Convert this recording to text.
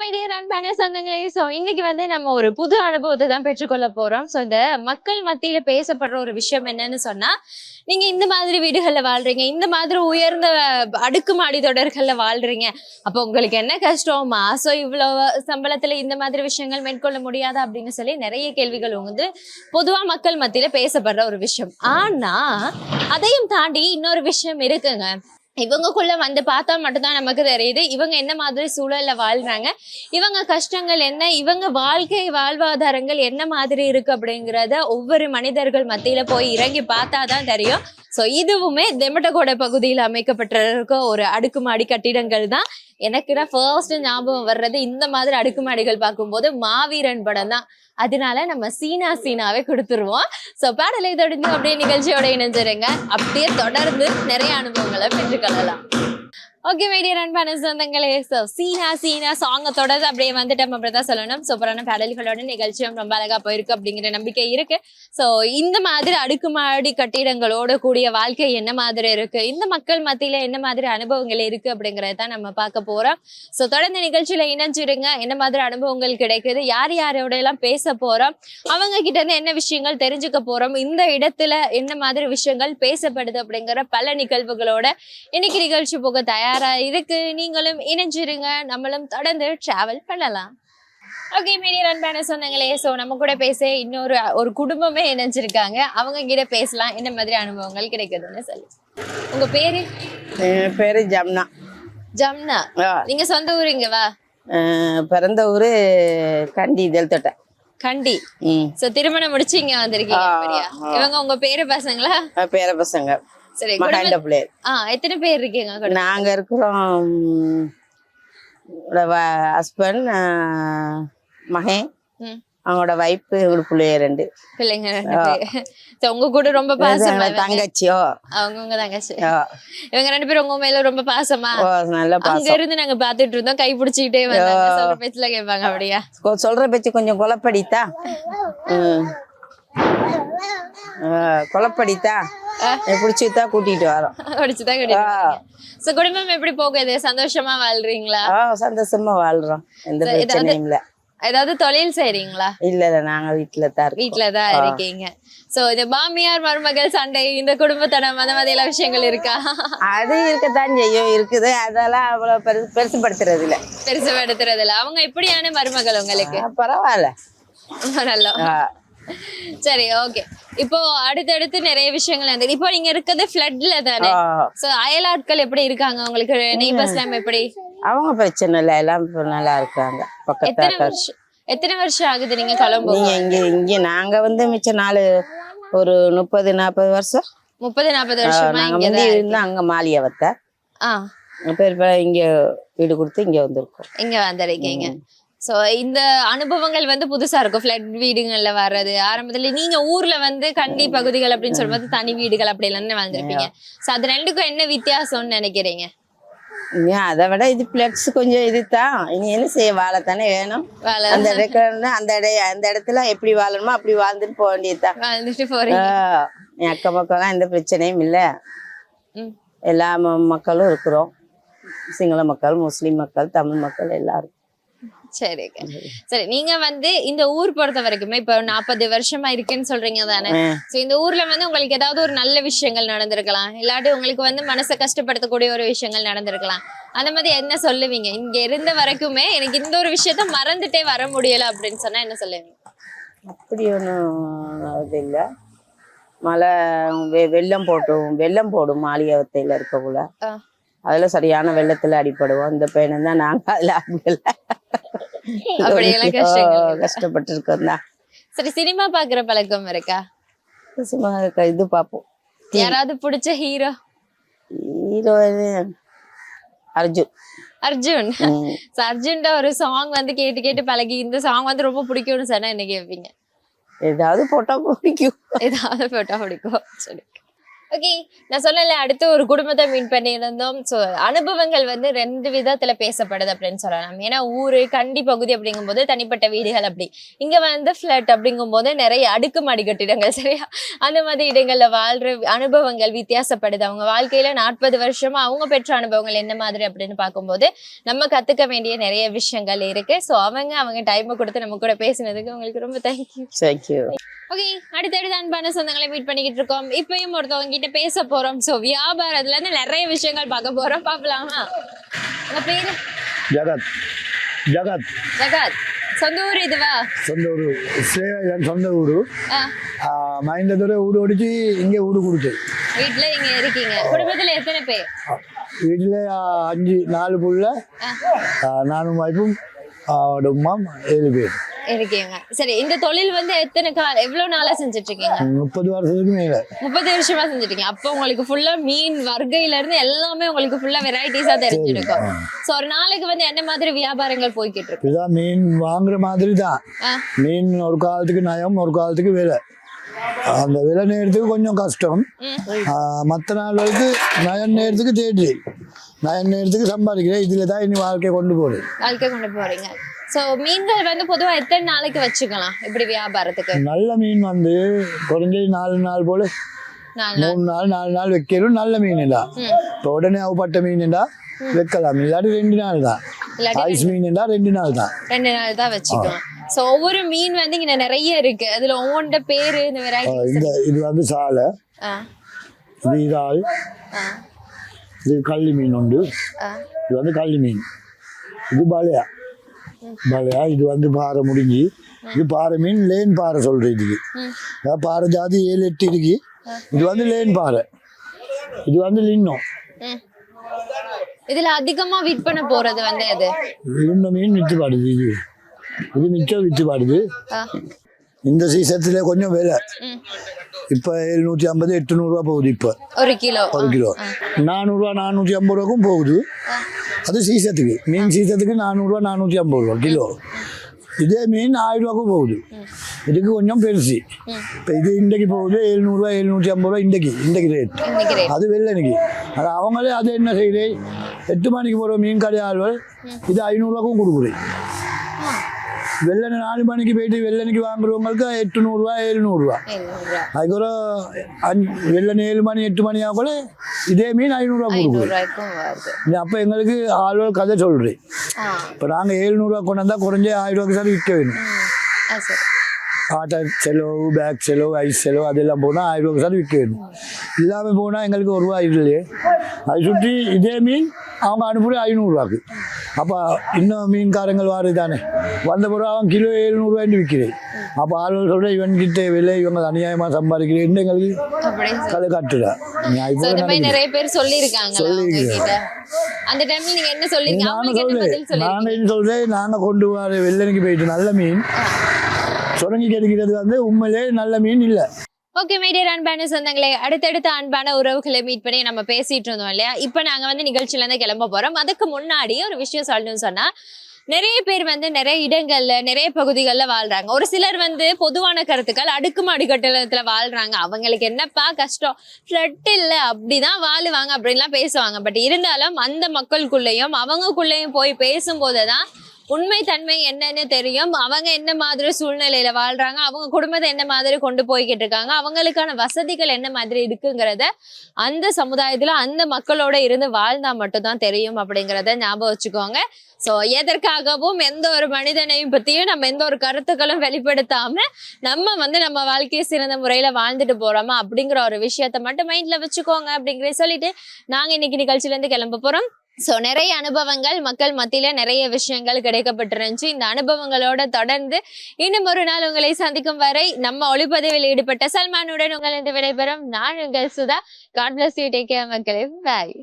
My dear அன்பான சொந்தங்களே. So இன்னைக்கு வந்து நம்ம ஒரு புது அனுபவத்தை தான் பெற்றுக்கொள்ள போறோம். ஸோ இந்த மக்கள் மத்தியில பேசப்படுற ஒரு விஷயம் என்னன்னு சொன்னா நீங்க இந்த மாதிரி வீடுகள்ல வாழ்றீங்க. இந்த மாதிரி உயர்ந்த அடுக்குமாடி தொடர்கள்ல வாழ்றீங்க. அப்போ உங்களுக்கு என்ன கஷ்டம்? மாசம் இவ்வளவு சம்பளத்துல இந்த மாதிரி விஷயங்கள் மேற்கொள்ள முடியாது அப்படின்னு சொல்லி நிறைய கேள்விகள் வந்து பொதுவா மக்கள் மத்தியில பேசப்படுற ஒரு விஷயம். ஆனா அதையும் தாண்டி இன்னொரு விஷயம் இருக்குங்க. இவங்கக்குள்ள வந்து பார்த்தா மட்டும்தான் நமக்கு தெரியுது. இவங்க என்ன மாதிரி சூழல்ல வாழ்றாங்க? இவங்க கஷ்டங்கள் என்ன? இவங்க வாழ்க்கை வாழ்வாதாரங்கள் என்ன மாதிரி இருக்கு அப்படிங்கிறத ஒவ்வொரு மனிதர்கள் மத்தியில போய் இறங்கி பார்த்தாதான் தெரியும். ஸோ இதுவுமே தெமட்டகோட பகுதியில் அமைக்கப்பட்டிருக்க ஒரு அடுக்குமாடி கட்டிடங்கள் தான். எனக்கு தான் ஃபர்ஸ்ட் ஞாபகம் வர்றது இந்த மாதிரி அடுக்குமாடிகள் பார்க்கும்போது மாவீரன் படம் தான். அதனால நம்ம சீனா சீனாவே கொடுத்துருவோம். ஸோ பாடலை தொடர்ந்து அப்படியே நிகழ்ச்சியோட இணைஞ்சிருங்க. அப்படியே தொடர்ந்து நிறைய அனுபவங்களை பெற்றுக்கொள்ளலாம். ஓகே மைடியர் அன்பான சொந்தங்களே. ஸோ சீனா சீனா சாங்கை தொடர்ந்து அப்படியே வந்துட்டு நம்ம அப்படி தான் சொல்லணும் சூப்பரான பாடல்களோட நிகழ்ச்சியும் ரொம்ப அழகா போயிருக்கு அப்படிங்கிற நம்பிக்கை இருக்கு. ஸோ இந்த மாதிரி அடுக்குமாடி கட்டிடங்களோட கூடிய வாழ்க்கை என்ன மாதிரி இருக்கு? இந்த மக்கள் மத்தியில என்ன மாதிரி அனுபவங்கள் இருக்கு அப்படிங்கறத தான் நம்ம பார்க்க போறோம். ஸோ தொடர்ந்து நிகழ்ச்சியில இணைஞ்சிருங்க. என்ன மாதிரி அனுபவங்கள் கிடைக்குது? யார் யாரோட எல்லாம் பேச போறோம்? அவங்க கிட்ட இருந்து என்ன விஷயங்கள் தெரிஞ்சுக்க போறோம்? இந்த இடத்துல என்ன மாதிரி விஷயங்கள் பேசப்படுது அப்படிங்கிற பல நிகழ்வுகளோட இன்னைக்கு நிகழ்ச்சி போக தயார் இருக்கு நீங்களும் இணைஞ்சிருங்க. நம்மளும் தொடர்ந்து டிராவல் பண்ணலாம். ஓகே மீடியா அன்பான சொந்தங்களே ஸோ நம்ம கூட பேச இன்னொரு ஒரு குடும்பமே இணைஞ்சிருக்காங்க. அவங்க கிட்ட பேசலாம். என்ன மாதிரி அனுபவங்கள் கிடைக்குதுன்னு சொல்லி. உங்க பேரு? பேரு ஜம்னா. ஜம்னா. நீங்க சொந்த ஊர் இங்க வா. அஹ், பிறந்த ஊரு கண்டி தெல்தொட்டை கண்டி. சோ திருமணம் முடிச்சு இங்க வந்திருக்கீங்க. இவங்க உங்க பேரு பசங்களா? பேர பசங்க. சரி மகாண்ட பிள்ளையர் ஆ எத்தனை பேர் இருக்கீங்க? நாங்க இருக்கிறோம் ஹஸ்பண்ட் மகன். அவங்களோட வைப்பு எங்களோட பிள்ளைய ரெண்டு. பிள்ளைங்க ரெண்டு உங்க கூட ரொம்ப பாசமா? தங்கச்சியோ? அவங்க உங்க தங்கச்சி. இவங்க ரெண்டு பேரும் உங்க மேல ரொம்ப பாசமா? நல்ல அங்க இருந்து நாங்க பாத்துட்டு இருந்தோம். கை பிடிச்சிக்கிட்டே வந்தாங்க. சொல்ற பேச்சுல கேட்பாங்க அப்படியா? சொல்ற பேச்சு கொஞ்சம் கொலப்படித்தா ம். கொலப்படித்தா பிடிச்சிட்டா கூட்டிட்டு வரோம். பிடிச்சுதான் கிடையாது சோ குடும்பம் எப்படி போகுது? சந்தோஷமா வாழ்றீங்களா? ஆ சந்தோஷமா வாழ்றோம். எந்த பிரச்சனையும் இல்ல. ஏதாவது தொழில் செய்றீங்களா? இல்ல இல்ல நாங்க வீட்டுல தான் இருக்கோம் வீட்டுலதான் இருக்கீங்க. சோ இந்த மாமியார் மருமகள் சண்டை இந்த குடும்பத்தனம் அந்த மாதிரி எல்லாம் விஷயங்கள் இருக்கா? அது இருக்கத்தான் செய்யும். இருக்குது. அதெல்லாம் அவ்வளவு பெருசு பெருசுப்படுத்துறது இல்ல பெருசு படுத்துறதுல அவங்க எப்படியான மருமகள் உங்களுக்கு? பரவாயில்ல. நல்லா சரி ஓகே இப்போ அடுத்தடுத்து நிறைய விஷயங்கள் நடந்தது இப்போ நீங்க இருக்கிறது ஃபிளட்ல தானே. சோ அயலாட்கள் எப்படி இருக்காங்க? உங்களுக்கு நெய்பர்ஸ் எல்லாம் எப்படி? அவங்க பிரச்சனை இல்ல. எல்லாம் நல்லா இருக்காங்க. பக்கத்து எத்தனை வருஷம் ஆகுது நீங்க கிளம்பு நீங்க இங்க இங்க நாங்க வந்து மிச்ச நாள் ஒரு முப்பது நாற்பது வருஷம். முப்பது நாற்பது வருஷமா நாங்க இங்க முந்தி இருந்தா அங்க மாலியவத்த ஆ. இப்ப இங்க வீடு கொடுத்து இங்க வந்திருக்கோம். இங்க வந்திருக்கீங்க. சோ இந்த அனுபவங்கள் வந்து புதுசா இருக்கும். ஃபிளட் வீடுகள்ல வர்றது ஆரம்பத்துல நீங்க ஊர்ல வந்து கண்டி பகுதிகள் அப்படின்னு சொல்லும்போது தனி வீடுகள் அப்படி எல்லாம் வாழ்ந்திருப்பீங்க சோ அது ரெண்டுக்கும் என்ன வித்தியாசம்னு நினைக்கிறீங்க? அதை விட இது பிளக்ஸ் கொஞ்சம் இதுதான். இனி என்ன செய்ய வாழத்தானே வேணும். வேலை அந்த இடத்துல அந்த இட அந்த இடத்துல எப்படி வாழணுமோ அப்படி வாழ்ந்துட்டு போக வேண்டியதுதான். வாழ்ந்துட்டு போறீங்க என் அக்கம் மக்கள்லாம் எந்த பிரச்சனையும் இல்லை. எல்லா மக்களும் இருக்கிறோம். சிங்கள மக்கள் முஸ்லிம் மக்கள் தமிழ் மக்கள் எல்லாரும் சரி. சரி நீங்க வந்து இந்த ஊர் பொறுத்த வரைக்குமே இப்ப நாற்பது வருஷமா இருக்குன்னு சொல்றீங்க தானே. சோ இந்த ஊர்ல வந்து உங்களுக்கு ஏதாவது ஒரு நல்ல விஷயங்கள் நடந்திருக்கலாம். இல்லாட்டி உங்களுக்கு வந்து மனசை கஷ்டப்படுத்தக்கூடிய ஒரு விஷயங்கள் நடந்திருக்கலாம். அந்த மாதிரி என்ன சொல்லுவீங்க? இங்க இருந்த வரைக்குமே எனக்கு இந்த ஒரு விஷயத்த மறந்துட்டே வர முடியல அப்படின்னு சொன்னா என்ன சொல்லுவீங்க? அப்படி ஒன்றும் இது இல்லை. மழை வெ- வெள்ளம் போட்டும் வெள்ளம் போடும் மாளிகவத்தையில் இருக்கக்குள்ள. அதுல சரியான வெள்ளத்துல அடிப்படுவோம் இந்த பையனும் தான் நாங்க அதுல அப்படியெல்லாம் கஷ்டங்கள் இருக்கு. கஷ்டப்பட்டு இருக்கோம் தான். சரி சினிமா பாக்குற பழக்கம் இருக்கா? சும்மா க- இது பார்ப்போம் யாராவது பிடிச்ச ஹீரோ? ஹீரோ அர்ஜுன். அர்ஜுன். அர்ஜுன்ட ஒரு சாங் வந்து கேட்டு கேட்டு பழகி இந்த சாங் வந்து ரொம்ப பிடிக்கும்னு சொன்னா என்ன கேட்பீங்க ஏதாவது போட்டா பிடிக்கும். ஏதாவது போட்டா பிடிக்கும். சரி. ஓகே நான் சொல்லல அடுத்து ஒரு குடும்பத்தை மீட் பண்ணியிருந்தோம். ஸோ அனுபவங்கள் வந்து ரெண்டு விதத்துல பேசப்படுது அப்படின்னு சொல்லலாம். ஏன்னா ஊரு கண்டி பகுதி அப்படிங்கும்போது தனிப்பட்ட வீடுகள் அப்படி. இங்க வந்து ஃபிளட் அப்படிங்கும்போது நிறைய அடுக்குமாடி கட்டிடங்கள் சரியா? அந்த மாதிரி இடங்கள்ல வாழ்ற அனுபவங்கள் வித்தியாசப்படுது. அவங்க வாழ்க்கையில நாற்பது வருஷமா அவங்க பெற்ற அனுபவங்கள் என்ன மாதிரி அப்படின்னு பார்க்கும்போது நம்ம கத்துக்க வேண்டிய நிறைய விஷயங்கள் இருக்கு. ஸோ அவங்க அவங்க டைமை கொடுத்து நம்ம கூட பேசினதுக்கு உங்களுக்கு ரொம்ப தேங்க்யூ தேங்க்யூ ஓகே அடுத்தடுத்து அன்பான சொந்தங்களை மீட் பண்ணிக்கிட்டு இருக்கோம். இப்பயும் ஒருத்தவங்க கிட்ட பேச போறோம். சோ வியாபாரத்துல இருந்து நிறைய விஷயங்கள் பார்க்க போறோம். பார்க்கலாமா? உங்க பேரு? ஜகத். ஜகத். ஜகாத். சொந்த ஊர் இதுவா? சொந்த ஊரு. என் சொந்த ஊரு. மைந்ததுரை வீடு ஒடிச்சு இங்கே வீடு கொடுத்து வீட்ல இங்க இருக்கீங்க. குடும்பத்துல எத்தனை பேர்? வீட்டில் அஞ்சு நாலு புள்ள. நானும் வாய்ப்பும் உமா ஏழு பேர் இருக்கீங்க. சரி இந்த தொழில் வந்து எத்தனை கால எவ்வளவு நாளா செஞ்சுட்டு இருக்கீங்க முப்பது வருஷத்துக்கு மேலே. முப்பது வருஷமா செஞ்சுட்டு இருக்கீங்க அப்போ உங்களுக்கு ஃபுல்லா மீன் வர்க்கையில இருந்து எல்லாமே உங்களுக்கு ஃபுல்லா வெரைட்டிஸா தெரிஞ்சிருக்கும் சோ ஒரு நாளைக்கு வந்து என்ன மாதிரி வியாபாரங்கள் போய்கிட்டு இருக்கு இதுதான் மீன் வாங்குற மாதிரி தான். மீன் ஒரு காலத்துக்கு நயம் ஒரு காலத்துக்கு விலை. அந்த விலை நேரத்துக்கு கொஞ்சம் கஷ்டம். மற்ற நாள்களுக்கு நயன் நேரத்துக்கு தேடி. நயன் நேரத்துக்கு சம்பாதிக்கிறேன். இதில் தான் இனி வாழ்க்கையை கொண்டு போகுது வாழ்க்கை கொண்டு போறீங்க. சோ மீன்கள் வந்து பொதுவா எத்தனை நாளைக்கு வச்சுக்கலாம்? இப்படி வியாபாரத்துக்கு. நல்ல மீன் வந்து குறைஞ்சது நாலு நாள் போல. மூணு நாள் நாலு நாள் வைக்கணும் நல்ல மீன்டா. இப்போ உடனே அவப்பட்ட மீன்டா வைக்கலாம். இல்லாட்டி ரெண்டு நாள் தான். ஐஸ் மீன்டா ரெண்டு நாள் தான். ரெண்டு நாள் தான் வச்சுக்கலாம். சோ ஒவ்வொரு மீன் வந்து இங்க நிறைய இருக்கு. அதுல ஒவ்வொன்ற பேரு இந்த ஆ, வெரைட்டிஸ் இந்த இது வந்து சாலை. இது இறால் இது கள்ளி மீன் உண்டு. இது வந்து கள்ளி மீன். இது பலையா பலையா இது வந்து பாறை முடிஞ்சு இது பாறை மீன் லேன் பாறை சொல்றது இதுக்கு பாறை ஜாதி ஏழு எட்டு இருக்கு. இது வந்து லேன் பாறை. இது வந்து லின்னம். இதுல அதிகமா விற்பனை போறது வந்து எது? லின்ன மீன் வித்து பாடுது இது. இது மிச்சம் வித்து பாடுது இந்த சீசத்துல கொஞ்சம் விலை. இப்போ எழுநூற்றி ஐம்பது எட்டுநூறுவா போகுது இப்போ ஒரு கிலோ ஒரு கிலோ நானூறுரூவா நானூற்றி ஐம்பது ரூபாக்கும் போகுது அது சீசத்துக்கு மீன் சீசத்துக்கு நானூறுரூவா நானூற்றி ஐம்பது ரூபா கிலோ இதே மீன் ஆயிரம் ரூபாக்கும் போகுது இதுக்கு கொஞ்சம் பெருசு இப்போ இது இன்றைக்கு போகுது எழுநூறுவா எழுநூற்றி ஐம்பது ரூபா இன்றைக்கு இன்றைக்கு ரேட். அது வெள்ளனைக்கு அது அவங்களே அது என்ன செய்யுது எட்டு மணிக்கு போகிற மீன் கடை ஆள்கள் இது ஐநூறுரூவாக்கும் கொடுக்குறேன் வெள்ளனை நாலு மணிக்கு போயிட்டு வெள்ளனைக்கு வாங்குறவங்களுக்கு எட்டுநூறுரூவா எழுநூறுவா. ஐநூறு ரூபா. அதுக்கப்புறம் அஞ்சு வெள்ளனை ஏழு மணி எட்டு மணி கூட இதே மீன் ஐநூறுரூவா வருது. அப்போ எங்களுக்கு ஆளுகள் கதை சொல்கிறேன் இப்போ நாங்கள் ஏழ்நூறுவா கொண்டு வந்தால் குறைஞ்ச ஆயிரம் ரூபாய்க்கு சார் விற்க வேணும். ஆட்டோ செலவு பேக் செலவு ஐஸ் செலவு அதெல்லாம் போனால் ஆயிரம் ரூபாய்க்கு சார் விற்க வேணும். இல்லாமல் போனால் எங்களுக்கு ஒரு ரூபா இல்லையே. அது சுற்றி இதே மீன் அவங்க அனுப்புறது ஐநூறுரூவாக்கு அப்போ இன்னும் மீன்காரங்கள் வாரு தானே? வந்த பிறகு அவன் கிலோ எழுநூறுவாய்ட்டு விற்கிறேன். அப்போ ஆளுகள் சொல்கிறேன் இவன் கிட்ட விலை இவங்க அநியாயமாக சம்பாதிக்கிறேன் எங்களுக்கு கதை மாதிரி நிறைய பேர் சொல்லிருக்காங்க உங்ககிட்ட அந்த டைம்ல நீங்க என்ன சொல்லிருக்கீங்க சொல்லிருக்கீங்க என்ன சொல்றேன். நாங்க கொண்டு வர வெள்ளனிக்கு போயிட்டு நல்ல மீன். சுரங்கி கிடைக்கிறது வந்து உண்மையிலே நல்ல மீன் இல்ல. ஓகே மீடியர் அன்பான சொந்தங்களே அடுத்தடுத்த அன்பான உறவுகளை மீட் பண்ணி நம்ம பேசிட்டு இருந்தோம் இல்லையா? இப்போ நாங்கள் வந்து நிகழ்ச்சியில இருந்து கிளம்ப போறோம். அதுக்கு முன்னாடி ஒரு விஷயம் சொல்லணும்னு சொன்னா நிறைய பேர் வந்து நிறைய இடங்கள்ல நிறைய பகுதிகள்ல வாழ்றாங்க. ஒரு சிலர் வந்து பொதுவான கருத்துக்கள் அடுக்குமாடி கட்டடத்துல வாழ்றாங்க. அவங்களுக்கு என்னப்பா கஷ்டம்? ஃப்ளட் இல்லை அப்படிதான் வாழுவாங்க அப்படின்லாம் பேசுவாங்க. பட் இருந்தாலும் அந்த மக்களுக்குள்ளேயும் அவங்கக்குள்ளேயும் போய் பேசும்போது தான் உண்மை தன்மை என்னன்னு தெரியும். அவங்க என்ன மாதிரி சூழ்நிலையில வாழ்றாங்க அவங்க குடும்பத்தை என்ன மாதிரி கொண்டு போய்கிட்டு இருக்காங்க அவங்களுக்கான வசதிகள் என்ன மாதிரி இருக்குங்கிறத அந்த சமுதாயத்துல அந்த மக்களோட இருந்து வாழ்ந்தா மட்டும்தான் தெரியும் அப்படிங்கிறத ஞாபகம் வச்சுக்கோங்க. சோ எதற்காகவும் எந்த ஒரு மனிதனையும் பத்தியும் நம்ம எந்த ஒரு கருத்துக்களும் வெளிப்படுத்தாம நம்ம வந்து நம்ம வாழ்க்கையை சிறந்த முறையில வாழ்ந்துட்டு போறோமா அப்படிங்கிற ஒரு விஷயத்த மட்டும் மைண்ட்ல வச்சுக்கோங்க அப்படிங்கிற சொல்லிட்டு நாங்க இன்னைக்கு நிகழ்ச்சியில இருந்து கிளம்ப போறோம். ஸோ நிறைய அனுபவங்கள் மக்கள் மத்தியில நிறைய விஷயங்கள் கிடைக்கப்பட்டிருந்துச்சு. இந்த அனுபவங்களோட தொடர்ந்து இன்னும் ஒரு நாள் உங்களை சந்திக்கும் வரை நம்ம ஒளிப்பதிவில் ஈடுபட்ட சல்மானுடன் உங்களிருந்து விடைபெறும். நான் உங்கள் Sudha. God bless you take care மக்களே. பாய்